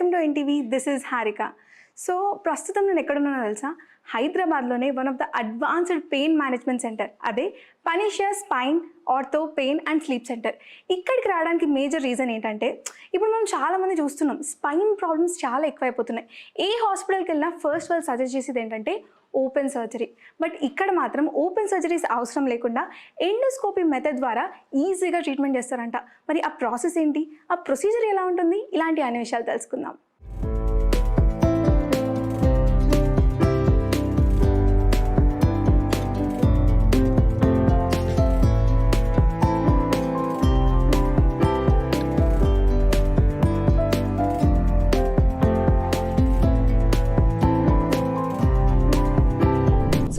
Welcome to NTV this is Harika. So ప్రస్తుతం నేను ఎక్కడున్నానో తెలుసా? హైదరాబాద్లోనే one of the advanced pain management centre. అదే Panacea spine ortho pain and sleep centre. ఇక్కడికి రావడానికి మేజర్ రీజన్ ఏంటంటే ఇప్పుడు మనం చాలామంది చూస్తున్నాం స్పైన్ ప్రాబ్లమ్స్ చాలా ఎక్కువైపోతున్నాయి. ఏ హాస్పిటల్కి వెళ్ళినా ఫస్ట్ వాళ్ళు సజెస్ట్ చేసేది ఏంటంటే ఓపెన్ సర్జరీ. బట్ ఇక్కడ మాత్రం ఓపెన్ సర్జరీస్ అవసరం లేకుండా ఎండోస్కోపీ మెథడ్ ద్వారా ఈజీగా ట్రీట్మెంట్ చేస్తారంట. మరి ఆ ప్రాసెస్ ఏంటి? ఆ ప్రొసీజర్ ఎలా ఉంటుంది? ఇలాంటి అన్ని విషయాలు తెలుసుకుందాం.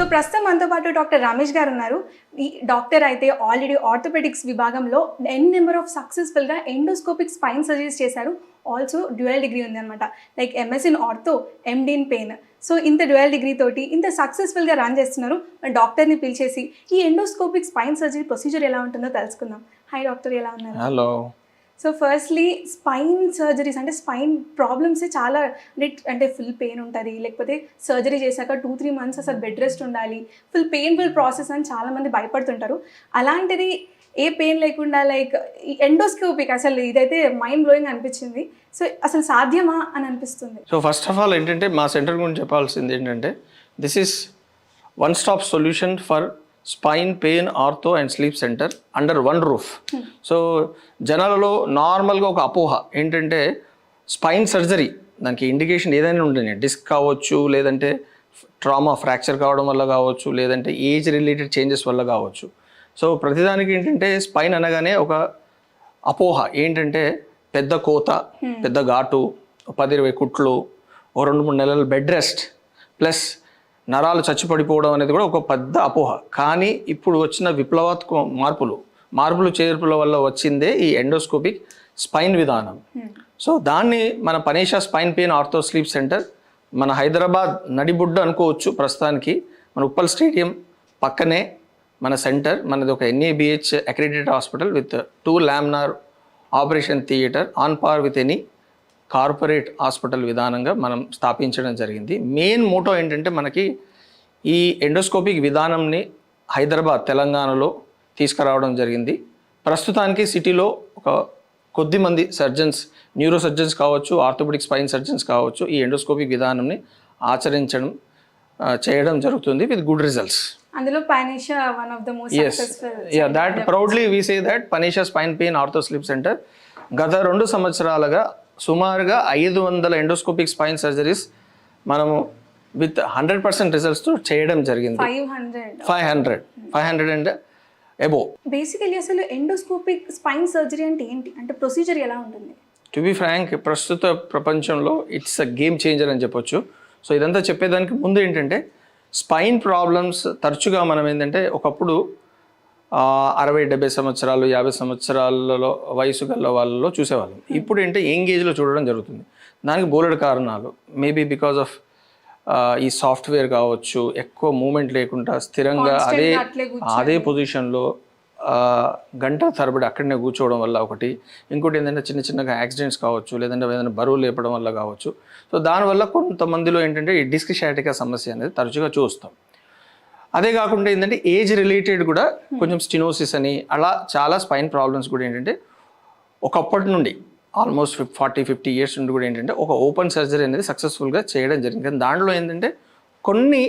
సో ప్రస్తుతం మనతో పాటు డాక్టర్ రమేష్ గారు ఉన్నారు. ఈ డాక్టర్ అయితే ఆల్రెడీ ఆర్థోపెడిక్స్ విభాగంలో ఎన్ నెంబర్ ఆఫ్ సక్సెస్ఫుల్గా ఎండోస్కోపిక్ స్పైన్ సర్జరీస్ చేశారు. ఆల్సో డ్యువల్ డిగ్రీ ఉంది like MS in ortho MD in pain so ఇంత డ్యువల్ డిగ్రీ తోటి ఇంత సక్సెస్ఫుల్గా రన్ చేస్తున్నారు. డాక్టర్ని పిలిచేసి ఈ ఎండోస్కోపిక్ స్పైన్ సర్జరీ ప్రొసీజర్ ఎలా ఉంటుందో తెలుసుకుందాం. Hi doctor. ఎలా ఉన్నారు? Hello so firstly spine surgeries అంటే స్పైన్ ప్రాబ్లమ్స్ చాలా అంటే అంటే ఫుల్ పెయిన్ ఉంటుంది. లేకపోతే సర్జరీ చేశాక టూ త్రీ మంత్స్ అసలు బెడ్ రెస్ట్ ఉండాలి. ఫుల్ పెయిన్ఫుల్ ప్రాసెస్ అని చాలామంది భయపడుతుంటారు. అలాంటిది ఏ పెయిన్ లేకుండా లైక్ ఎండోస్కోపిక్ అసలు ఇదైతే మైండ్ బ్లోయింగ్ అనిపించింది. సో అసలు సాధ్యమా అని అనిపిస్తుంది. సో ఫస్ట్ ఆఫ్ ఆల్ ఏంటంటే మా సెంటర్ గురించి చెప్పాల్సింది ఏంటంటే this is one stop solution for spine pain ortho and sleep centre under one roof. So జనాలలో నార్మల్గా ఒక అపోహ ఏంటంటే స్పైన్ సర్జరీ దానికి ఇండికేషన్ ఏదైనా ఉంటుంది డిస్క్ కావచ్చు లేదంటే ట్రామా ఫ్రాక్చర్ కావడం వల్ల కావచ్చు లేదంటే ఏజ్ రిలేటెడ్ చేంజెస్ వల్ల కావచ్చు. సో ప్రతిదానికి ఏంటంటే స్పైన్ అనగానే ఒక అపోహ ఏంటంటే పెద్ద కోత పెద్ద ఘాటు పది ఇరవై కుట్లు ఓ రెండు మూడు నెలలు బెడ్ రెస్ట్ ప్లస్ నరాలు చచ్చిపడిపోవడం అనేది కూడా ఒక పెద్ద అపోహ. కానీ ఇప్పుడు వచ్చిన విప్లవాత్మక మార్పులు మార్పులు చేర్పుల వల్ల వచ్చిందే ఈ ఎండోస్కోపిక్ స్పైన్ విధానం. సో దాన్ని మన Panacea spine pain ortho sleep centre మన హైదరాబాద్ నడిబుడ్డ అనుకోవచ్చు ప్రస్తుతానికి. మన ఉప్పల్ స్టేడియం పక్కనే మన సెంటర్ మనది ఒక NABH accredited hospital with two laminar operation theatre on par with any corporate hospital విధానంగా మనం స్థాపించడం జరిగింది. మెయిన్ మోటో ఏంటంటే మనకి ఈ ఎండోస్కోపిక్ విధానంని హైదరాబాద్ తెలంగాణలో తీసుకురావడం జరిగింది. ప్రస్తుతానికి సిటీలో ఒక కొద్ది మంది సర్జన్స్ న్యూరో సర్జన్స్ కావచ్చు ఆర్థోపెడిక్ స్పైన్ సర్జన్స్ కావచ్చు ఈ ఎండోస్కోపిక్ విధానంని ఆచరించడం చేయడం జరుగుతుంది విత్ గుడ్ రిజల్ట్స్. అందులో Panacea one of the most yes successful yeah that proudly we say that Panacea spine pain ortho sleep centre గత రెండు సంవత్సరాలుగా సుమారుగా ఐదు వందల ఎండోస్కోపిక్ స్పైన్ సర్జరీస్ మనము విత్ హండ్రెడ్ పర్సెంట్ రిజల్ట్స్తో చేయడం జరిగింది. Five hundred. Five hundred. Five hundred and above. Basically అసలు ఎండోస్కోపిక్ స్పైన్ సర్జరీ అంటే ఏంటి? అంటే ప్రొసీజర్ ఎలా ఉంటుంది? టు బి ఫ్రాంక్ ప్రస్తుత ప్రపంచంలో ఇట్స్ అ గేమ్ చేంజర్ అని చెప్పొచ్చు. సో ఇదంతా చెప్పేదానికి ముందు ఏంటంటే స్పైన్ ప్రాబ్లమ్స్ తరచుగా మనం ఏంటంటే ఒకప్పుడు అరవై డెబ్బై సంవత్సరాలు యాభై సంవత్సరాలలో వయసు గల వాళ్ళలో చూసేవాళ్ళం. ఇప్పుడు ఏంటంటే యంగ్ ఏజ్లో చూడడం జరుగుతుంది. దానికి బోలెడు కారణాలు. మేబీ బికాజ్ ఆఫ్ ఈ సాఫ్ట్వేర్ కావచ్చు ఎక్కువ మూమెంట్ లేకుండా స్థిరంగా అదే అదే పొజిషన్లో గంట తరబడి అక్కడనే కూర్చోవడం వల్ల ఒకటి. ఇంకోటి ఏంటంటే చిన్న చిన్నగా యాక్సిడెంట్స్ కావచ్చు లేదంటే ఏదైనా బరువు లేపడం వల్ల కావచ్చు. సో దానివల్ల కొంతమందిలో ఏంటంటే ఈ డిస్క్ షాటికా సమస్య అనేది తరచుగా చూస్తాం. అదే కాకుండా ఏంటంటే ఏజ్ రిలేటెడ్ కూడా కొంచెం స్టినోసిస్ అని అలా చాలా స్పైన్ ప్రాబ్లమ్స్ కూడా ఏంటంటే ఒకప్పటి నుండి ఆల్మోస్ట్ ఫార్టీ ఫిఫ్టీ ఇయర్స్ నుండి కూడా ఏంటంటే ఒక ఓపెన్ సర్జరీ అనేది సక్సెస్ఫుల్గా చేయడం జరిగింది. కానీ దాంట్లో ఏంటంటే కొన్ని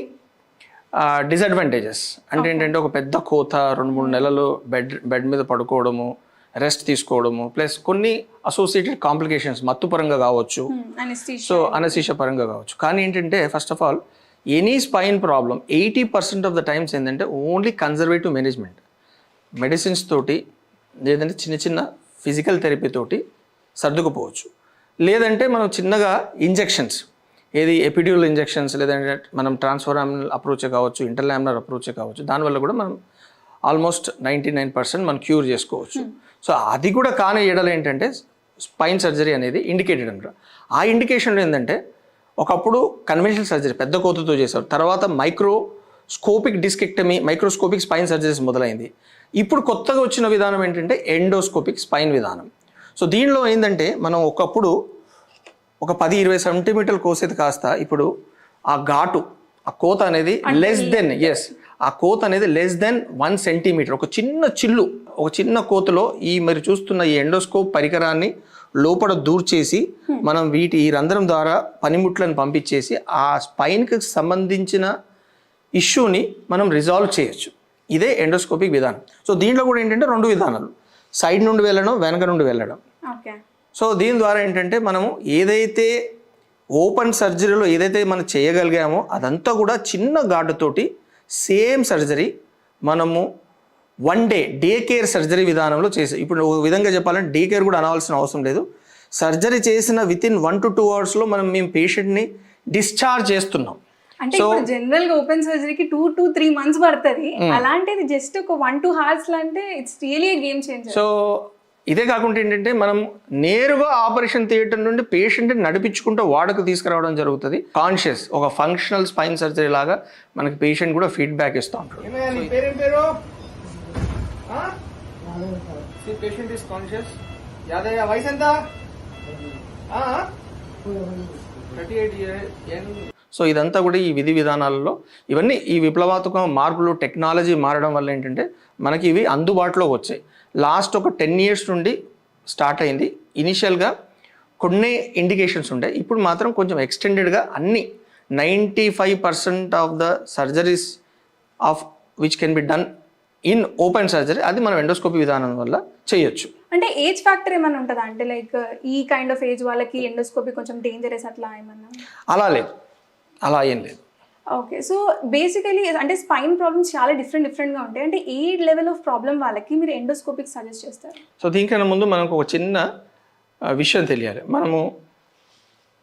డిసడ్వాంటేజెస్. అంటే ఏంటంటే ఒక పెద్ద కోత రెండు మూడు నెలలు బెడ్ బెడ్ మీద పడుకోవడము రెస్ట్ తీసుకోవడము ప్లస్ కొన్ని అసోసియేటెడ్ కాంప్లికేషన్స్ మత్తు పరంగా కావచ్చు. అనెస్థీషియా సో అనశీష పరంగా కావచ్చు. కానీ ఏంటంటే first of all any spine problem eighty percent of the times ఏంటంటే ఓన్లీ కన్జర్వేటివ్ మేనేజ్మెంట్ మెడిసిన్స్ తోటి లేదంటే చిన్న చిన్న ఫిజికల్ థెరపీ తోటి సర్దుకుపోవచ్చు. లేదంటే మనం చిన్నగా ఇంజెక్షన్స్ ఏది ఎపిడ్యూల్ ఇంజెక్షన్స్ లేదంటే మనం ట్రాన్స్ఫరామినల్ అప్రోచ్ కావచ్చు ఇంటర్లామినర్ అప్రోచ్ కావచ్చు దానివల్ల కూడా మనం ఆల్మోస్ట్ నైంటీ నైన్ పర్సెంట్ మనం క్యూర్ చేసుకోవచ్చు. సో అది కూడా కాని ఎడలు ఏంటంటే స్పైన్ సర్జరీ అనేది ఇండికేటెడ్ అంటారు. ఆ ఇండికేషన్లో ఏంటంటే ఒకప్పుడు కన్వెన్షనల్ సర్జరీ పెద్ద కోతతో చేశారు. తర్వాత microscopic discectomy microscopic spine surgeries మొదలైంది. ఇప్పుడు కొత్తగా వచ్చిన విధానం ఏంటంటే ఎండోస్కోపిక్ స్పైన్ విధానం. సో దీనిలో ఏంటంటే మనం ఒకప్పుడు ఒక పది ఇరవై సెంటీమీటర్లు కోసేది కాస్త ఇప్పుడు ఆ ఘాటు ఆ కోత అనేది లెస్ దెన్ ఎస్ ఆ కోత అనేది లెస్ దెన్ వన్ సెంటీమీటర్ ఒక చిన్న చిల్లు ఒక చిన్న కోతలో ఈ మరి చూస్తున్న ఈ ఎండోస్కోప్ పరికరాన్ని లోపల దూర్చేసి మనం వీటి ఈ రంధ్రం ద్వారా పనిముట్లను పంపించేసి ఆ స్పైన్కి సంబంధించిన ఇష్యూని మనం రిజాల్వ్ చేయొచ్చు. ఇదే ఎండోస్కోపిక్ విధానం. సో దీంట్లో కూడా ఏంటంటే రెండు విధానాలు. సైడ్ నుండి వెళ్ళడం వెనక నుండి వెళ్ళడం. ఓకే. సో దీని ద్వారా ఏంటంటే మనము ఏదైతే ఓపెన్ సర్జరీలో ఏదైతే మనం చేయగలిగామో అదంతా కూడా చిన్న ఘాటుతోటి సేమ్ సర్జరీ మనము one day day care surgery విధానంలో చేసి ఇప్పుడు ఒక విధంగా చెప్పాలంటే డే కేర్ కూడా అనవలసిన అవసరం లేదు. సర్జరీ చేసిన with in one to two అవర్స్లో మనం మేము పేషెంట్ని డిశ్చార్జ్ చేస్తున్నాం. అంటే ఇప్పుడు జనరల్గా ఓపెన్ సర్జరీకి టూ టు త్రీ మంత్స్ పడుతుంది. అలాంటిది జస్ట్ ఒక వన్ టూ హార్స్ అంటే it's really game changer so ఇదే కాకుండా ఏంటంటే మనం నేరుగా ఆపరేషన్ థియేటర్ నుండి పేషెంట్ని నడిపించుకుంటూ వాడకు తీసుకురావడం జరుగుతుంది. కాన్షియస్ ఒక ఫంక్షనల్ స్పైన్ సర్జరీ లాగా మనకి పేషెంట్ కూడా ఫీడ్బ్యాక్ ఇస్తూ ఉంటాడు పేషెంట్ ఇస్ కాన్షియస్ యాదయ్య వయసు ఎంత? థర్టీ ఎయిట్ సో ఇదంతా కూడా ఈ విధి విధానాలలో ఇవన్నీ ఈ విప్లవాత్మక మార్పులు టెక్నాలజీ మారడం వల్ల ఏంటంటే మనకి ఇవి అందుబాటులోకి వచ్చాయి. లాస్ట్ ఒక టెన్ ఇయర్స్ నుండి స్టార్ట్ అయింది. ఇనిషియల్గా కొన్ని ఇండికేషన్స్ ఉంటాయి. ఇప్పుడు మాత్రం కొంచెం ఎక్స్టెండెడ్గా అన్ని ninety five percent of the surgeries of which can be done in open surgery అది మనం ఎండోస్కోపీ విధానం వల్ల చేయొచ్చు. అంటే ఏజ్ ఫ్యాక్టర్ ఏమైనా ఉంటుందా? అంటే లైక్ ఈ కైండ్ ఆఫ్ ఏజ్ వాళ్ళకి ఎండోస్కోపీ కొంచెం డేంజరస్ అట్లా ఏమన్నా? అలా లేదు. అలా ఏం లేదు. ఓకే సో బేసికలీ అంటే స్పైన్ ప్రాబ్లమ్స్ చాలా డిఫరెంట్ డిఫరెంట్గా ఉంటాయి. అంటే ఏ లెవెల్ ఆఫ్ ప్రాబ్లం వాళ్ళకి మీరు ఎండోస్కోపిక్ సజెస్ట్ చేస్తారు? సో దీనికన్నా ముందు మనకు ఒక చిన్న విషయం తెలియాలి. మనము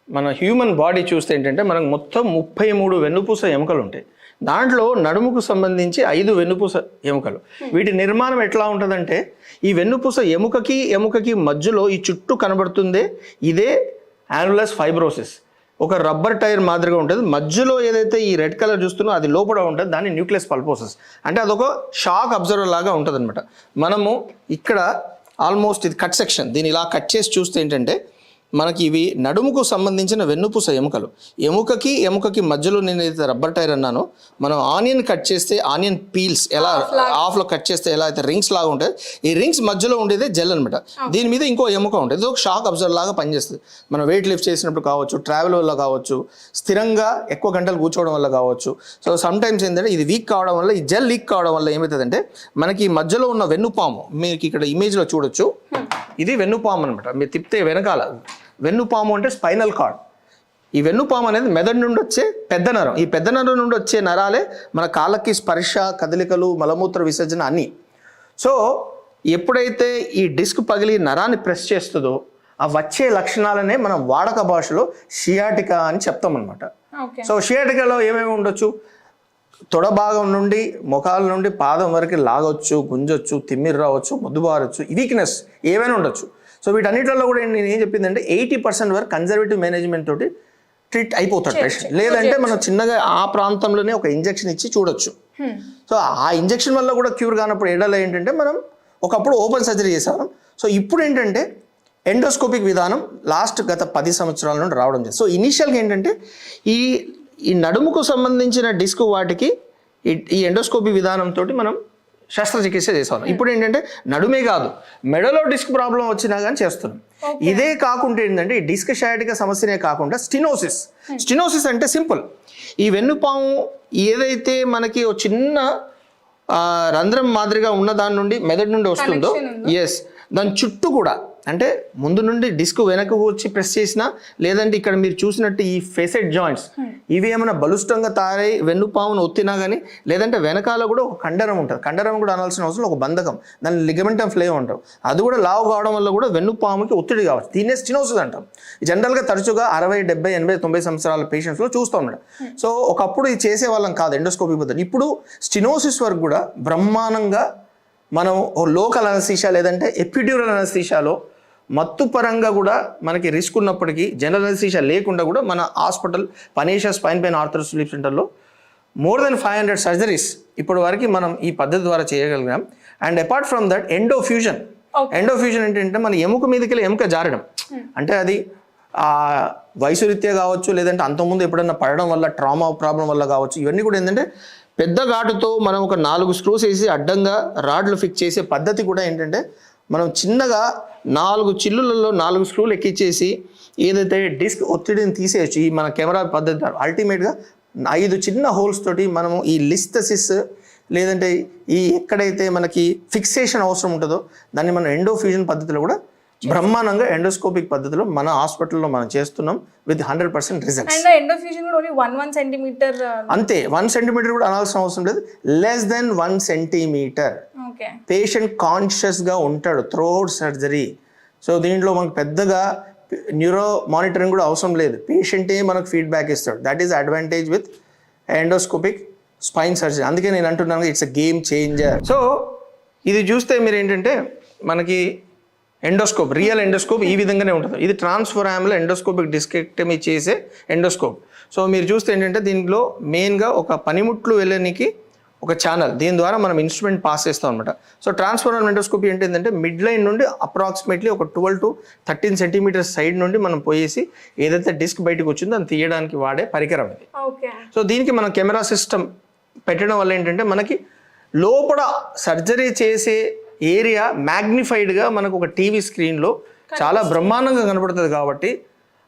మన హ్యూమన్ బాడీ చూస్తే ఏంటంటే మనకు మొత్తం ముప్పై మూడు వెన్నుపూస ఎముకలు ఉంటాయి. దాంట్లో నడుముకు సంబంధించి ఐదు వెన్నుపూస ఎముకలు. వీటి నిర్మాణం ఎట్లా ఉంటుందంటే ఈ వెన్నుపూస ఎముకకి ఎముకకి మధ్యలో ఈ చుట్టూ కనబడుతుందే ఇదే యానులస్ ఫైబ్రోసిస్. ఒక రబ్బర్ టైర్ మాదిరిగా ఉంటుంది. మధ్యలో ఏదైతే ఈ రెడ్ కలర్ చూస్తున్నో అది లోపల ఉంటుంది. దాన్ని న్యూక్లియస్ పల్పోసస్. అంటే అదొక షాక్ అబ్జర్వర్ లాగా ఉంటుంది మనము ఇక్కడ ఆల్మోస్ట్ ఇది కట్ సెక్షన్. దీన్ని ఇలా కట్ చేసి చూస్తే ఏంటంటే మనకి ఇవి నడుముకు సంబంధించిన వెన్నుపూస ఎముకలు. ఎముకకి ఎముకకి మధ్యలో నేను ఏదైతే రబ్బర్ టైర్ అన్నానో మనం ఆనియన్ కట్ చేస్తే ఆనియన్ పీల్స్ ఎలా ఆఫ్లో కట్ చేస్తే ఎలా అయితే రింగ్స్ లాగా ఉంటాయి ఈ రింగ్స్ మధ్యలో ఉండేదే జెల్ అనమాట దీని మీద ఇంకో ఎముక ఉంటుంది. ఇది ఒక షాక్ అబ్జర్వ్ లాగా పనిచేస్తుంది. మనం వెయిట్ లిఫ్ట్ చేసినప్పుడు కావచ్చు ట్రావెల్ వల్ల కావచ్చు స్థిరంగా ఎక్కువ గంటలు కూర్చోవడం వల్ల కావచ్చు. సో సమ్ టైమ్స్ ఏంటంటే ఇది వీక్ కావడం వల్ల ఈ జెల్ లీక్ కావడం వల్ల ఏమవుతుందంటే మనకి మధ్యలో ఉన్న వెన్నుపాము మీకు ఇక్కడ ఇమేజ్లో చూడొచ్చు. ఇది వెన్నుపాము అనమాట మీరు తిప్పితే వెనకాల. వెన్నుపాము అంటే స్పైనల్ కార్డ్ ఈ వెన్నుపాము అనేది మెదడు నుండి వచ్చే పెద్ద నరం. ఈ పెద్ద నరం నుండి వచ్చే నరాలే మన కాళ్ళకి స్పర్శ కదలికలు మలమూత్ర విసర్జన అన్నీ సో ఎప్పుడైతే ఈ డిస్క్ పగిలి నరాన్ని ప్రెస్ చేస్తుందో ఆ వచ్చే లక్షణాలనే మనం వాడక భాషలో షియాటికా అని చెప్తాం అనమాట ఓకే. సో షియాటికాలో ఏమేమి ఉండొచ్చు? తొడ భాగం నుండి ముఖాల నుండి పాదం వరకు లాగొచ్చు గుంజొచ్చు తిమ్మిరి రావచ్చు ముద్దుబారొచ్చు వీక్నెస్ ఏమైనా ఉండొచ్చు. సో వీటన్నిటిలో కూడా నేను ఏం చెప్పిందంటే ఎయిటీ పర్సెంట్ వరకు కన్జర్వేటివ్ మేనేజ్మెంట్ తోటి ట్రీట్ అయిపోతాడు పేషెంట్ లేదంటే మనం చిన్నగా ఆ ప్రాంతంలోనే ఒక ఇంజెక్షన్ ఇచ్చి చూడొచ్చు. సో ఆ ఇంజెక్షన్ వల్ల కూడా క్యూర్ కానప్పుడు ఎడల ఏంటంటే మనం ఒకప్పుడు ఓపెన్ సర్జరీ చేసాం సో ఇప్పుడు ఏంటంటే ఎండోస్కోపిక్ విధానం లాస్ట్ గత పది సంవత్సరాల నుండి రావడం జరిగింది సో ఇనీషియల్గా ఏంటంటే ఈ ఈ నడుముకు సంబంధించిన డిస్క్ వాటికి ఈ ఈ ఎండోస్కోపీ విధానంతో మనం శస్త్రచికిత్స చేసేవాళ్ళం ఇప్పుడు ఏంటంటే నడుమే కాదు మెడలో డిస్క్ ప్రాబ్లం వచ్చినా కానీ చేస్తున్నాం. ఇదే కాకుండా ఏంటంటే ఈ డిస్క్ షయాటిక సమస్యనే కాకుండా స్టినోసిస్. స్టినోసిస్ అంటే సింపుల్. ఈ వెన్నుపాము ఏదైతే మనకి ఒక చిన్న రంధ్రం మాదిరిగా ఉన్న దాని నుండి మెదడు నుండి వస్తుందో ఎస్ దాని చుట్టూ కూడా అంటే ముందు నుండి డిస్క్ వెనక్కి వచ్చి ప్రెస్ చేసినా లేదంటే ఇక్కడ మీరు చూసినట్టు ఈ ఫెసెట్ జాయింట్స్ ఇవి ఏమైనా బలుష్టంగా తారై వెన్నుపామును ఒత్తినా కానీ లేదంటే వెనకాల కూడా ఒక కండరం ఉంటుంది. కండరం కూడా అనాల్సిన అవసరం ఒక బంధకం. దాన్ని లిగమెంటం ఫ్లేవ్ అంటారు. అది కూడా లావు కావడం వల్ల కూడా వెన్నుపాముకి ఒత్తిడి కావచ్చు. దీన్నే స్టినోసిస్ అంటాం. జనరల్గా తరచుగా అరవై డెబ్బై ఎనభై తొంభై సంవత్సరాల పేషెంట్స్లో చూస్తాం మేడం సో ఒకప్పుడు ఇది చేసేవాళ్ళం కాదు ఎండోస్కోపీ పద్ధతి. ఇప్పుడు స్టినోసిస్ వరకు కూడా బ్రహ్మాండంగా మనం లోకల్ అనస్థీషా లేదంటే ఎపిడ్యూరల్ అనస్థీషాలో మత్తు పరంగా కూడా మనకి రిస్క్ ఉన్నప్పటికీ జనరల్ అనస్థీషా లేకుండా కూడా మన hospital Panacea spine pain ortho sleep సెంటర్లో more than five hundred surgeries ఇప్పటి వరకు మనం ఈ పద్ధతి ద్వారా చేయగలిగాం. And apart from that endo fusion endo fusion ఏంటంటే మన ఎముక మీదకి వెళ్ళి ఎముక జారడం. అంటే అది ఆ వయసు రీత్యా కావచ్చు లేదంటే అంతకుముందు ఎప్పుడైనా పడడం వల్ల ట్రామా ప్రాబ్లం వల్ల కావచ్చు ఇవన్నీ కూడా ఏంటంటే పెద్ద ఘాటుతో మనం ఒక నాలుగు స్క్రూస్ వేసి అడ్డంగా రాడ్లు ఫిక్స్ చేసే పద్ధతి కూడా ఏంటంటే మనం చిన్నగా నాలుగు చిల్లులలో నాలుగు స్క్రూలు ఎక్కించేసి ఏదైతే డిస్క్ ఒత్తిడిని తీసేయచ్చు ఈ మన కెమెరా పద్ధతి అల్టిమేట్గా ఐదు చిన్న హోల్స్ తోటి మనము ఈ లిస్తసిస్ లేదంటే ఈ ఎక్కడైతే మనకి ఫిక్సేషన్ అవసరం ఉంటుందో దాన్ని మనం ఎండో ఫ్యూజన్ పద్ధతిలో కూడా బ్రహ్మాండంగా ఎండోస్కోపిక్ పద్ధతిలో మన హాస్పిటల్లో మనం చేస్తున్నాం with hundred percent results. And endofusion కూడా ఓన్లీ వన్ వన్ సెంటీమీటర్ అంతే వన్ సెంటీమీటర్ కూడా అనాల్సిన అవసరం లేదు. Less than one centimetre okay. Patient కాన్షియస్గా ఉంటాడు త్రోఅవుట్ సర్జరీ సో దీంట్లో మనకు పెద్దగా న్యూరో మానిటరింగ్ కూడా అవసరం లేదు. పేషెంటే మనకు ఫీడ్బ్యాక్ ఇస్తాడు. That is advantage with endoscopic spine surgery అందుకే నేను అంటున్నాను it's a game changer so ఇది చూస్తే మీరు ఏంటంటే మనకి ఎండోస్కోప్ రియల్ ఎండోస్కోప్ ఈ విధంగానే ఉంటుంది. ఇది ట్రాన్స్ఫోరామ్లో ఎండోస్కోపిక్ డిస్కెక్టమీ చేసే ఎండోస్కోప్. సో మీరు చూస్తే ఏంటంటే దీంట్లో మెయిన్గా ఒక పనిముట్లు వెళ్ళడానికి ఒక ఛానల్ దీని ద్వారా మనం ఇన్స్ట్రుమెంట్ పాస్ చేస్తాం అనమాట సో ట్రాన్స్ఫోరామ్ ఎండోస్కోపీ అంటే ఏంటంటే మిడ్ లైన్ నుండి అప్రాక్సిమేట్లీ ఒక twelve to thirteen centimetres side నుండి మనం పోయేసి ఏదైతే డిస్క్ బయటకు వచ్చిందో దాన్ని తీయడానికి వాడే పరికరం ఇది. ఓకే. సో దీనికి మనం కెమెరా సిస్టమ్ పెట్టడం వల్ల ఏంటంటే మనకి లోపల సర్జరీ చేసే ఏరియా మ్యాగ్నిఫైడ్గా మనకు ఒక టీవీ స్క్రీన్లో చాలా బ్రహ్మాండంగా కనపడుతుంది కాబట్టి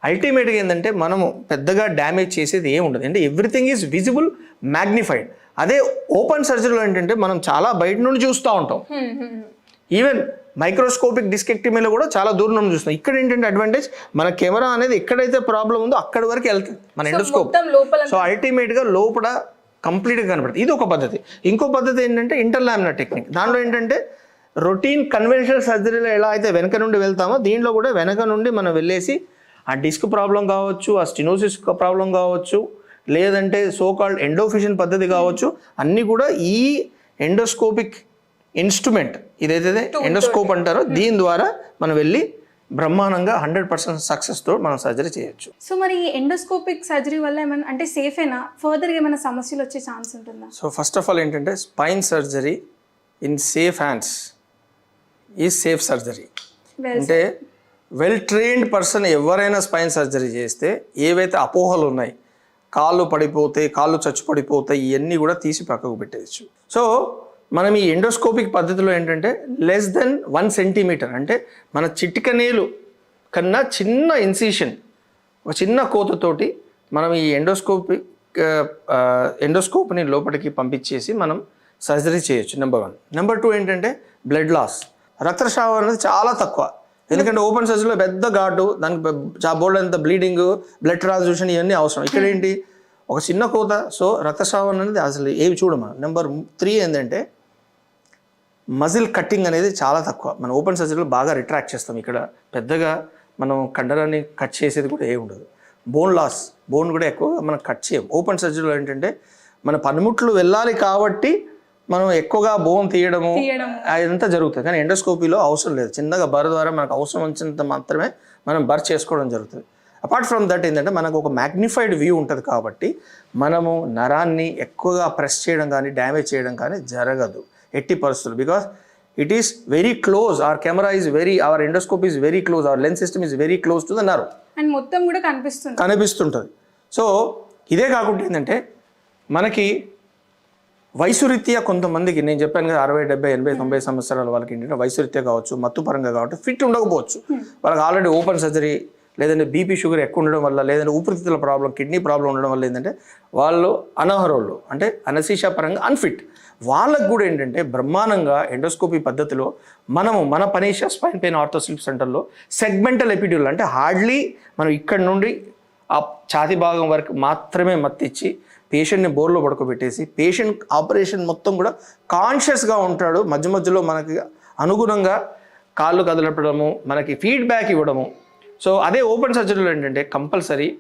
అల్టిమేట్గా ఏంటంటే మనము పెద్దగా డ్యామేజ్ చేసేది ఏమి ఉండదు. అంటే ఎవ్రీథింగ్ ఈజ్ విజిబుల్ మ్యాగ్నిఫైడ్ అదే ఓపెన్ సర్జరీలో ఏంటంటే మనం చాలా బయట నుండి చూస్తూ ఉంటాం. ఈవెన్ మైక్రోస్కోపిక్ డిస్కెక్టిమీలో కూడా చాలా దూరం నుండి చూస్తాం ఇక్కడ ఏంటంటే అడ్వాంటేజ్ మన కెమెరా అనేది ఎక్కడైతే ప్రాబ్లం ఉందో అక్కడి వరకు వెళ్తుంది. మన ఎండోస్కోప్ సో అల్టిమేట్గా లోపల కంప్లీట్గా కనపడుతుంది. ఇది ఒక పద్ధతి. ఇంకో పద్ధతి ఏంటంటే ఇంటర్లామినర్ టెక్నిక్ దాంట్లో ఏంటంటే రొటీన్ కన్వెన్షనల్ సర్జరీలో ఎలా అయితే వెనక నుండి వెళ్తామో దీంట్లో కూడా వెనక నుండి మనం వెళ్ళేసి ఆ డిస్క్ ప్రాబ్లం కావచ్చు ఆ స్టినోసిస్ ప్రాబ్లం కావచ్చు లేదంటే సో కాల్డ్ ఎండోఫిషన్ పద్ధతి కావచ్చు అన్నీ కూడా ఈ ఎండోస్కోపిక్ ఇన్స్ట్రుమెంట్ ఇదైతే ఎండోస్కోప్ అంటారో దీని ద్వారా మనం వెళ్ళి బ్రహ్మాండంగా హండ్రెడ్ పర్సెంట్ సక్సెస్తో మనం సర్జరీ చేయొచ్చు. సో మరి ఎండోస్కోపిక్ సర్జరీ వల్ల ఏమైనా అంటే సేఫేనా ఫర్దర్గా ఏమైనా సమస్యలు వచ్చే ఛాన్స్ ఉంటుందా? సో ఫస్ట్ ఆఫ్ ఆల్ ఏంటంటే spine surgery in safe hands ఈ సేఫ్ సర్జరీ. అంటే వెల్ ట్రైన్డ్ పర్సన్ ఎవరైనా స్పైన్ సర్జరీ చేస్తే ఏవైతే అపోహలు ఉన్నాయి కాళ్ళు పడిపోతాయి కాళ్ళు చచ్చు పడిపోతాయి ఇవన్నీ కూడా తీసి పక్కకు పెట్టేయచ్చు. సో మనం ఈ ఎండోస్కోపిక్ పద్ధతిలో ఏంటంటే లెస్ దెన్ వన్ సెంటీమీటర్ అంటే మన చిటికనేలు కన్నా చిన్న ఇన్సిషన్ ఒక చిన్న కోతతోటి మనం ఈ ఎండోస్కోపిక్ ఎండోస్కోప్ని లోపలికి పంపించేసి మనం సర్జరీ చేయొచ్చు నెంబర్ వన్ నెంబర్ టూ ఏంటంటే బ్లడ్ లాస్ రక్తస్రావం అనేది చాలా తక్కువ. ఎందుకంటే ఓపెన్ సర్జరీలో పెద్ద ఘాటు దానికి చా బోల్డ్ అంత బ్లీడింగ్ బ్లడ్ ట్రాన్స్ఫ్యూషన్ ఇవన్నీ అవసరం. ఇక్కడ ఏంటి? ఒక చిన్న కోత. సో రక్తస్రావం అనేది అసలు ఏవి చూడమా నెంబర్ త్రీ ఏంటంటే మజిల్ కట్టింగ్ అనేది చాలా తక్కువ. మన ఓపెన్ సర్జరీలో బాగా రిట్రాక్ట్ చేస్తాం. ఇక్కడ పెద్దగా మనం కండరాన్ని కట్ చేసేది కూడా ఏ ఉండదు. బోన్ లాస్ బోన్ కూడా ఎక్కువగా మనం కట్ చేయం. ఓపెన్ సర్జరీలో ఏంటంటే మన పనిముట్లు వెళ్ళాలి కాబట్టి మనం ఎక్కువగా బోన్ తీయడము. అదంతా జరుగుతుంది. కానీ ఎండోస్కోపీలో అవసరం లేదు. చిన్నగా బర్ ద్వారా మనకు అవసరం వచ్చినంత మాత్రమే మనం బర్ చేసుకోవడం జరుగుతుంది. అపార్ట్ ఫ్రమ్ దట్ ఏంటంటే మనకు ఒక మ్యాగ్నిఫైడ్ వ్యూ ఉంటుంది కాబట్టి మనము నరాన్ని ఎక్కువగా ప్రెస్ చేయడం కానీ డ్యామేజ్ చేయడం కానీ జరగదు. ఎట్టి పరిస్థితులు. Because it is very close our camera is very our endoscope is very close our lens system is very close to the nerve and మొత్తం కూడా కనిపిస్తుంది. కనిపిస్తుంటుంది. సో ఇదే కాకుండా ఏంటంటే మనకి వయసు రీత్యా కొంతమందికి నేను చెప్పాను కదా అరవై డెబ్బై ఎనభై తొంభై సంవత్సరాల వాళ్ళకి ఏంటంటే వయసు రీత్యా కావచ్చు మత్తు పరంగా కావచ్చు ఫిట్ ఉండకపోవచ్చు. వాళ్ళకి ఆల్రెడీ ఓపెన్ సర్జరీ లేదంటే బీపీ షుగర్ ఎక్కువ ఉండడం వల్ల లేదంటే ఊపిరితిత్తుల ప్రాబ్లం కిడ్నీ ప్రాబ్లం ఉండడం వల్ల ఏంటంటే వాళ్ళు అనర్హరోళ్ళు అంటే అనసీషా పరంగా అన్ఫిట్ వాళ్ళకు కూడా ఏంటంటే బ్రహ్మాండంగా ఎండోస్కోపీ పద్ధతిలో మనము మన పనీషా స్పైన్ పెయిన్ ఆర్థోస్లిప్ సెంటర్లో సెగ్మెంటల్ ఎపిడ్యూల్ అంటే హార్డ్లీ మనం ఇక్కడ నుండి ఆ ఛాతి భాగం వరకు మాత్రమే మత్తిచ్చి పేషెంట్ని బోర్లో పడుకోబెట్టేసి పేషెంట్ ఆపరేషన్ మొత్తం కూడా కాన్షియస్గా ఉంటాడు. మధ్య మధ్యలో మనకి అనుగుణంగా కాళ్ళు కదలపడము మనకి ఫీడ్బ్యాక్ ఇవ్వడము. సో అదే ఓపెన్ సర్జరీలో ఏంటంటే కంపల్సరీ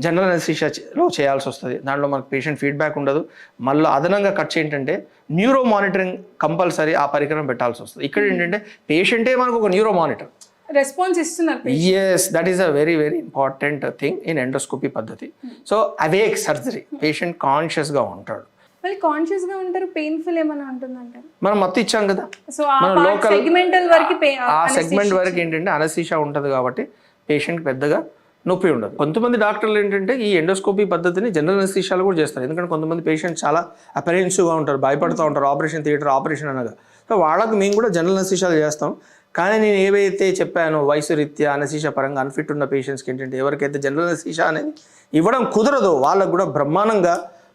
జనరల్ అనెస్థీషియాలో చేయాల్సి వస్తుంది. దాంట్లో మనకు పేషెంట్ ఫీడ్బ్యాక్ ఉండదు. మళ్ళీ అదనంగా ఖర్చు ఏంటంటే న్యూరో మానిటరింగ్ కంపల్సరీ ఆ పరికరం పెట్టాల్సి వస్తుంది. ఇక్కడ ఏంటంటే పేషెంటే మనకు ఒక న్యూరో మానిటర్ రెస్పాన్స్ ఇస్తున్నారు yes that is a very very important thing in endoscopy పద్ధతి. సో అవేక్ సర్జరీ పేషెంట్ కాన్షియస్గా ఉంటాడు. మళ్ళీ కాన్షియస్గా ఉంటారు పెయిన్ఫుల్ ఏమైనా ఉంటుందంటారు? మనం మత్తు ఇచ్చాం కదా. సో లోకల్ సెగ్మెంటల్ వరకు ఆ సెగ్మెంట్ వరకు ఏంటంటే అనసీషా ఉంటుంది కాబట్టి పేషెంట్ పెద్దగా నొప్పి ఉండదు. కొంతమంది డాక్టర్లు ఏంటంటే ఈ ఎండోస్కోపీ పద్ధతిని జనరల్ అనస్థీషియాలో కూడా చేస్తారు. ఎందుకంటే కొంతమంది పేషెంట్ చాలా అపరెన్సివ్గా ఉంటారు భయపడుతూ ఉంటారు. ఆపరేషన్ థియేటర్ ఆపరేషన్ అనగా. సో వాళ్ళకి మేము కూడా జనరల్ అనస్థీషియాలు చేస్తాం. కానీ నేను ఏవైతే చెప్పానో వయసు రీత్యా అనస్థీషియా పరంగా అన్ఫిట్ ఉన్న పేషెంట్స్కి ఏంటంటే ఎవరికైతే జనరల్ అనస్థీషియా అనేది ఇవ్వడం కుదరదో వాళ్ళకు కూడా బ్రహ్మాండంగా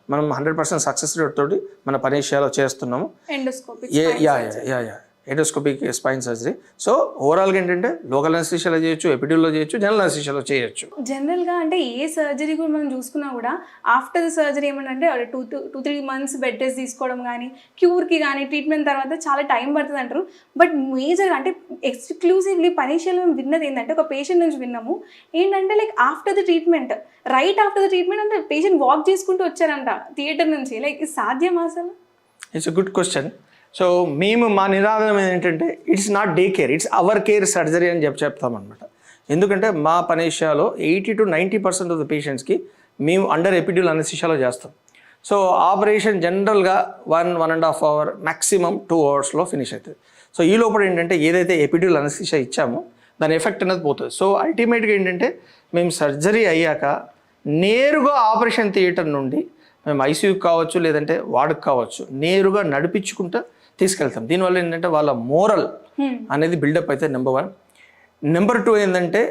మనం హండ్రెడ్ పర్సెంట్ సక్సెస్ రేట్ తోటి మన పనేషియాలో చేస్తున్నాము. Endoscopic a yeah yeah yeah yeah. Endoscopic spine surgery. So ఓవరాల్గా ఏంటంటే లోకల్ అనస్థీషియాలో చేయొచ్చు ఎపిడ్యూల్లో చేయొచ్చు జనరల్ అనస్థీషియాలో చేయొచ్చు. జనరల్గా అంటే ఏ సర్జరీ కూడా మనం చూసుకున్నా కూడా ఆఫ్టర్ ద సర్జరీ ఏమంటే two two three months bed rest తీసుకోవడం కానీ క్యూర్కి కానీ ట్రీట్మెంట్ తర్వాత చాలా టైం పడుతుంది అంటారు. బట్ మేజర్ అంటే ఎక్స్క్లూజివ్లీ పనిషియల్ మేము విన్నది ఏంటంటే ఒక పేషెంట్ నుంచి విన్నాము. ఏంటంటే like after the treatment right after the treatment అంటే పేషెంట్ వాక్ చేసుకుంటూ వచ్చారంట థియేటర్ నుంచి. లైక్ ఇది సాధ్యమా అసలు? ఇట్స్ గుడ్ క్వశ్చన్ సో మేము మా నిరాదనం ఏంటంటే it's not day care it's hour care surgery అని చెప్పి చెప్తామన్నమాట. ఎందుకంటే మా పనేషియాలో eighty to ninety percent of the పేషెంట్స్కి మేము అండర్ ఎపిడ్యూల్ అనసిషాలో చేస్తాం. సో ఆపరేషన్ జనరల్గా one one and half hour maximum two అవర్స్లో ఫినిష్ అవుతుంది సో ఈ లోపల ఏంటంటే ఏదైతే ఎపిడ్యూల్ అనసిష ఇచ్చామో దాని ఎఫెక్ట్ అనేది పోతుంది. సో అల్టిమేట్గా ఏంటంటే మేము సర్జరీ అయ్యాక నేరుగా ఆపరేషన్ థియేటర్ నుండి మేము ఐసీయూకి కావచ్చు లేదంటే వార్డుకి కావచ్చు నేరుగా నడిపించుకుంటా తీసుకెళ్తాం. దీనివల్ల ఏంటంటే వాళ్ళ మోరల్ అనేది బిల్డప్ అయితే నెంబర్ వన్. నెంబర్ టూ ఏంటంటే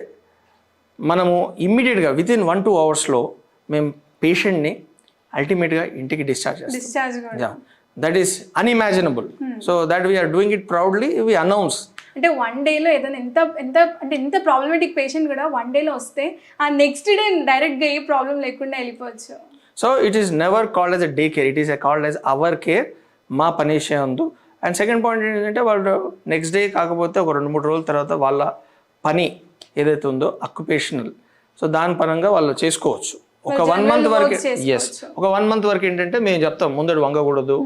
మనము ఇమ్మీడియట్గా విత్ ఇన్ వన్ టూ అవర్స్లో మేము పేషెంట్ని అల్టిమేట్గా ఇంటికి డిశ్చార్జ్ చేస్తాం. That is unimaginable so that we're doing it proudly we announce అంటే వన్ డేలో ఏదైనా ఎంత ఎంత అంటే ఎంత ప్రాబ్లమేటిక్ పేషెంట్ కూడా వన్ డేలో వస్తే ఆ నెక్స్ట్ డే డైరెక్ట్గా ఏ ప్రాబ్లం లేకుండా వెళ్ళిపోవచ్చు. So it is never called as a day care it is called as our care మా పనేషే అందు. అండ్ సెకండ్ పాయింట్ ఏంటంటే వాళ్ళు నెక్స్ట్ డే కాకపోతే ఒక రెండు మూడు రోజుల తర్వాత వాళ్ళ పని ఏదైతే ఉందో అక్యుపేషనల్ సో దాని పరంగా వాళ్ళు చేసుకోవచ్చు. ఒక వన్ మంత్ వరకు ఎస్ ఒక వన్ మంత్ వరకు ఏంటంటే మేము చెప్తాం ముందడు వంగకూడదు.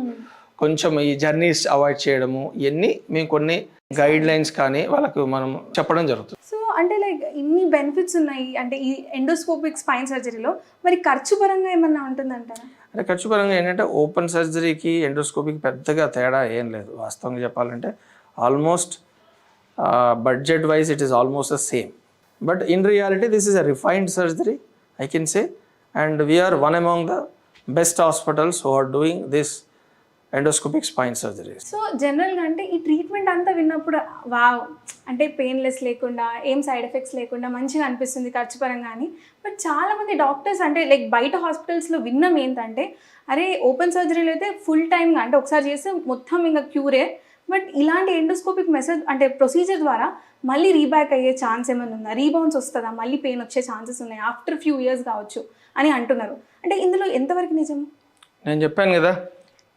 కొంచెం ఈ జర్నీస్ అవాయిడ్ చేయడము ఇవన్నీ మేము కొన్ని గైడ్ లైన్స్ కానీ వాళ్ళకు మనం చెప్పడం జరుగుతుంది. సో అంటే లైక్ ఇన్ని బెనిఫిట్స్ ఉన్నాయి అంటే ఈ ఎండోస్కోపిక్ స్పైన్ సర్జరీలో మరి ఖర్చు పరంగా ఏమన్నా ఉంటుందంటారా? అంటే ఖర్చు పరంగా ఏంటంటే ఓపెన్ సర్జరీకి ఎండోస్కోపీకి పెద్దగా తేడా ఏం లేదు. వాస్తవంగా చెప్పాలంటే almost budget wise it is almost the same but in reality this is a refined surgery I can say and we are one among the best hospitals who are doing this endoscopic spine surgeries. So జనరల్గా అంటే ఈ treatment అంతా విన్నప్పుడు wow అంటే painless లేకుండా ఏం side effects లేకుండా మంచిగా అనిపిస్తుంది ఖర్చు పరంగా అని. బట్ చాలామంది డాక్టర్స్ అంటే లైక్ బయట హాస్పిటల్స్లో విన్నాం ఏంటంటే అరే ఓపెన్ సర్జరీలో అయితే ఫుల్ టైమ్గా అంటే ఒకసారి చేస్తే మొత్తం ఇంకా క్యూరే. బట్ ఇలాంటి ఎండోస్కోపిక్ మెసేజ్ అంటే ప్రొసీజర్ ద్వారా మళ్ళీ రీబ్యాక్ అయ్యే ఛాన్స్ ఏమైనా ఉందా? రీబౌన్స్ వస్తుందా? మళ్ళీ పెయిన్ వచ్చే ఛాన్సెస్ ఉన్నాయి ఆఫ్టర్ ఫ్యూ ఇయర్స్ కావచ్చు అని అంటున్నారు. అంటే ఇందులో ఎంతవరకు నిజం? నేను చెప్పాను కదా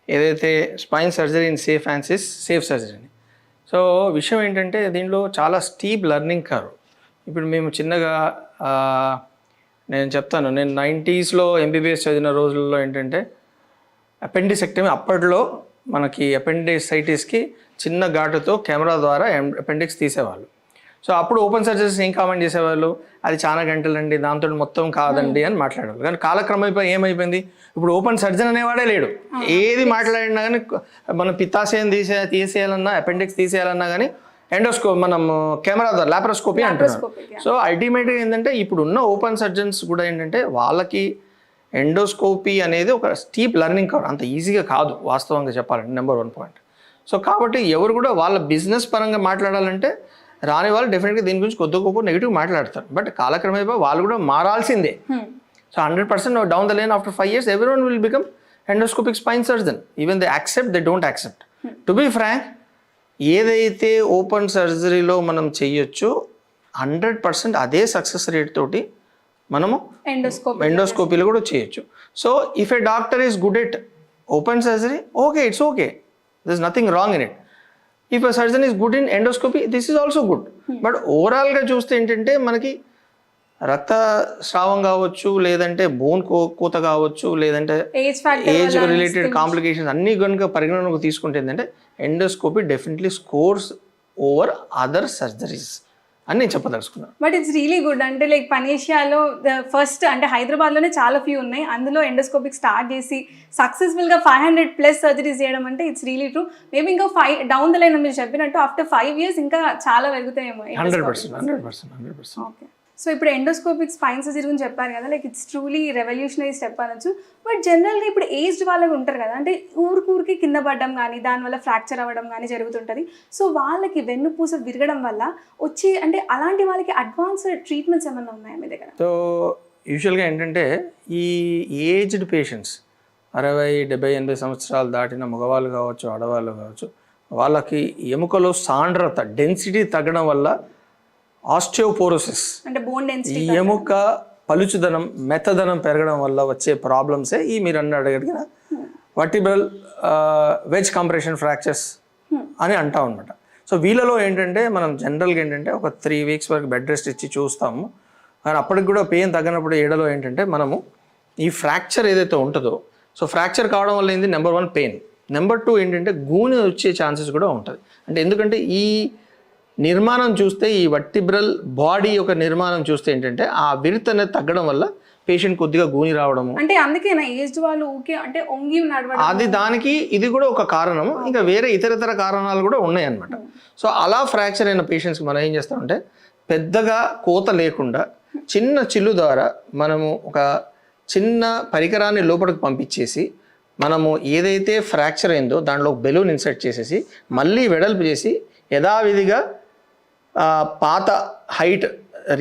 ఏదైతే spine surgery in safe hands is safe surgery అని. సో విషయం ఏంటంటే దీనిలో చాలా స్టీప్ లెర్నింగ్ కారు ఇప్పుడు మేము చిన్నగా నేను చెప్తాను నేను నైంటీస్లో ఎంబీబీఎస్ చదివిన రోజుల్లో ఏంటంటే అపెండిసెక్టమీ అప్పట్లో మనకి అపెండిసైటిస్కి చిన్న ఘాటుతో కెమెరా ద్వారా అపెండిక్స్ తీసేవాళ్ళు. సో అప్పుడు ఓపెన్ సర్జరీస్ ఏం కామెంట్ చేసేవాళ్ళు? అది చాలా గంటలండి దాంతో మొత్తం కాదండి అని మాట్లాడేవాళ్ళు. కానీ కాలక్రమం అయిపోయి ఏమైపోయింది? ఇప్పుడు ఓపెన్ సర్జన్ అనేవాడే లేడు. ఏది మాట్లాడినా కానీ మన పిత్తాశయం తీసే తీసేయాలన్నా అపెండిక్స్ తీసేయాలన్నా కానీ ఎండోస్కో మనం కెమెరా ద్వారా లాప్రోస్కోపీ అంటున్నారు. Laparoscopic, సో అల్టిమేట్గా ఏంటంటే ఇప్పుడు ఉన్న ఓపెన్ సర్జన్స్ కూడా ఏంటంటే వాళ్ళకి ఎండోస్కోపీ అనేది ఒక స్టీప్ లెర్నింగ్ కాదు అంత ఈజీగా కాదు వాస్తవంగా చెప్పాలంటే నెంబర్ వన్ పాయింట్ సో కాబట్టి ఎవరు కూడా వాళ్ళ బిజినెస్ పరంగా మాట్లాడాలంటే రాని వాళ్ళు డెఫినెట్గా దీని గురించి కొద్ది గొప్ప నెగిటివ్ మాట్లాడతారు. బట్ కాలక్రమేపా వాళ్ళు కూడా మారాల్సిందే. So hundred percent down the line after five years every one will become endoscopic spine surgeon even they accept they don't accept to be frank ఏదైతే ఓపెన్ సర్జరీలో మనం చెయ్యొచ్చో హండ్రెడ్ పర్సెంట్ అదే సక్సెస్ రేట్ తోటి మనము endoscope ఎండోస్కోపీలో కూడా చేయొచ్చు so if a doctor is good at open surgery okay it's okay this nothing wrong in it if surgeon is good in endoscopy this is also good but ఓవరాల్గా చూస్తే ఏంటంటే మనకి రక్తస్రావం కావచ్చు లేదంటే బోన్ కోత కావచ్చు లేదంటే ఏజ్ రిలేటెడ్ కాంప్లికేషన్స్ అన్ని కనుక పరిగణనకు తీసుకుంటే ఏంటంటే endoscopy definitely scores over other surgeries అని నేను చెప్పదలుచుకున్నాను బట్ ఇట్స్ రియలీ గుడ్ అంటే లైక్ పనేషియాలో ఫస్ట్ అంటే హైదరాబాద్లోనే చాలా ఫ్యూ ఉన్నాయి. అందులో ఎండోస్కోపిక్ స్టార్ట్ చేసి సక్సెస్ఫుల్గా ఫైవ్ హండ్రెడ్ ప్లస్ సర్జరీస్ చేయడం అంటే ఇట్స్ రియలీ ట్రూ మేబీ ఇంకా ఫైవ్ డౌన్ ద లైన్ మీరు చెప్పినట్టు ఆఫ్టర్ ఫైవ్ ఇయర్స్ ఇంకా చాలా పెరుగుతాయేమో hundred percent hundred percent hundred percent okay so ఇప్పుడు ఎండోస్కోపిక్ స్పైన్ సర్జరీ గురించి చెప్పారు కదా like it's truly revolutionary step అనొచ్చు. బట్ జనరల్గా ఇప్పుడు ఏజ్డ్ వాళ్ళకి ఉంటారు కదా అంటే ఊరికి కింద పడడం కానీ దానివల్ల ఫ్రాక్చర్ అవ్వడం కానీ జరుగుతుంటుంది. సో వాళ్ళకి వెన్నుపూస విరగడం వల్ల వచ్చి అంటే అలాంటి వాళ్ళకి అడ్వాన్స్డ్ ట్రీట్మెంట్స్ ఏమైనా ఉన్నాయా మీ దగ్గర? సో యూజువల్గా ఏంటంటే ఈ ఏజ్డ్ పేషెంట్స్ అరవై డెబ్బై ఎనభై సంవత్సరాలు దాటిన మగవాళ్ళు కావచ్చు ఆడవాళ్ళు కావచ్చు వాళ్ళకి ఎముకలో సాంద్రత డెన్సిటీ తగ్గడం వల్ల ఆస్టియోపోరోసిస్. అంటే బోన్ డెన్సిటీ ఎముక పలుచుదనం మెత్తదనం పెరగడం వల్ల వచ్చే ప్రాబ్లమ్సే ఈ మీరు అన్న అడిగిన వర్టిబ్రల్ వెజ్ కంప్రెషన్ ఫ్రాక్చర్స్ అని అంటాం అనమాట సో వీళ్ళలో ఏంటంటే మనం జనరల్గా ఏంటంటే ఒక త్రీ వీక్స్ వరకు బెడ్ రెస్ట్ ఇచ్చి చూస్తాము. కానీ అప్పటికి కూడా పెయిన్ తగ్గినప్పుడు ఏడలో ఏంటంటే మనము ఈ ఫ్రాక్చర్ ఏదైతే ఉంటుందో సో ఫ్రాక్చర్ కావడం వల్ల ఏంది? Number one pain number two ఏంటంటే గూని వచ్చే ఛాన్సెస్ కూడా ఉంటుంది. అంటే ఎందుకంటే ఈ నిర్మాణం చూస్తే ఈ వర్టిబ్రల్ బాడీ యొక్క నిర్మాణం చూస్తే ఏంటంటే ఆ విడత అనేది తగ్గడం వల్ల పేషెంట్ కొద్దిగా గూని రావడము. అంటే అందుకేనా ఏజ్డ్ వాళ్ళు ఊకే అంటే ఒంగి నడవడం అది దానికి ఇది కూడా ఒక కారణం ఇంకా వేరే ఇతరితర కారణాలు కూడా ఉన్నాయి అన్నమాట సో అలా ఫ్రాక్చర్ అయిన పేషెంట్స్కి మనం ఏం చేస్తామంటే పెద్దగా కోత లేకుండా చిన్న చిల్లు ద్వారా మనము ఒక చిన్న పరికరాన్ని లోపలికి పంపించేసి మనము ఏదైతే ఫ్రాక్చర్ అయిందో దాంట్లో బెలూన్ ఇన్సర్ట్ చేసేసి మళ్ళీ వెడల్పు చేసి యథావిధిగా పాత హైట్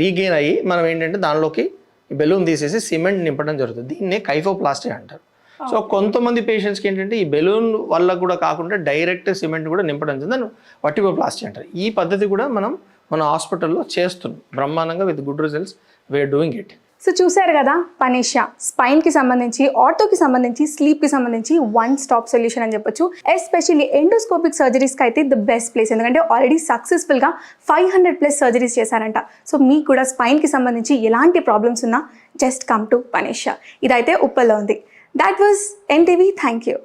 రీగెయిన్ అయ్యి మనం ఏంటంటే దానిలోకి బెలూన్ తీసేసి సిమెంట్ నింపడం జరుగుతుంది. దీన్నే కైఫోప్లాస్టీ అంటారు. సో కొంతమంది పేషెంట్స్కి ఏంటంటే ఈ బెలూన్ వల్ల కూడా కాకుండా డైరెక్ట్ సిమెంట్ కూడా నింపడం జరుగుతుంది. వట్టిపోప్లాస్టీ అంటారు. ఈ పద్ధతి కూడా మనం మన హాస్పిటల్లో చేస్తున్నాం. బ్రహ్మాండంగా with good results we are doing it so చూశారు కదా పనిషా స్పైన్కి సంబంధించి ఆర్థోకి సంబంధించి స్లీప్కి సంబంధించి వన్ స్టాప్ సొల్యూషన్ అని చెప్పొచ్చు. ఎస్పెషల్లీ ఎండోస్కోపిక్ సర్జరీస్కి అయితే ద బెస్ట్ ప్లేస్ ఎందుకంటే ఆల్రెడీ సక్సెస్ఫుల్గా ఫైవ్ హండ్రెడ్ ప్లస్ సర్జరీస్ చేశారంట. సో మీకు కూడా స్పైన్కి సంబంధించి ఎలాంటి ప్రాబ్లమ్స్ ఉన్నా జస్ట్ కమ్ టు పనిషా ఇదైతే ఉప్పల్లో ఉంది. That was NTV thank you